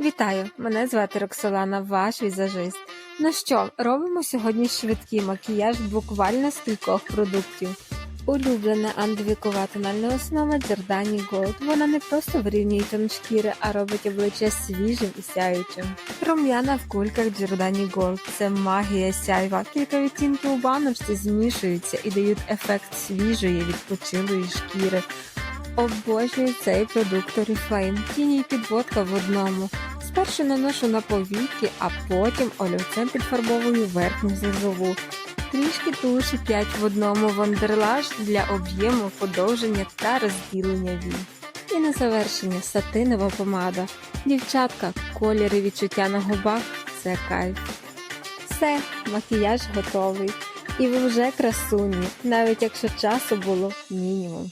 Вітаю! Мене звати Роксолана, ваш візажист. Ну що, робимо сьогодні швидкий макіяж буквально з кількох продуктів. Улюблена андивікова тональна основа Giordani Gold. Вона не просто вирівнює тон шкіри, а робить обличчя свіжим і сяючим. Рум'яна в кульках Giordani Gold – це магія сяйва. Кілька відтінків у баночці змішуються і дають ефект свіжої відпочилої шкіри. Обожнюю цей продукт Oriflame. Тіні й підводка в одному. Спершу наношу на повіки, а потім олівцем підфарбовую верхню зазову. Трішки туші 5 в одному вандерлаж для об'єму, подовження та розділення вій. І на завершення сатинова помада. Дівчатка, кольори відчуття на губах це кайф. Все, макіяж готовий. І ви вже красуні, навіть якщо часу було мінімум.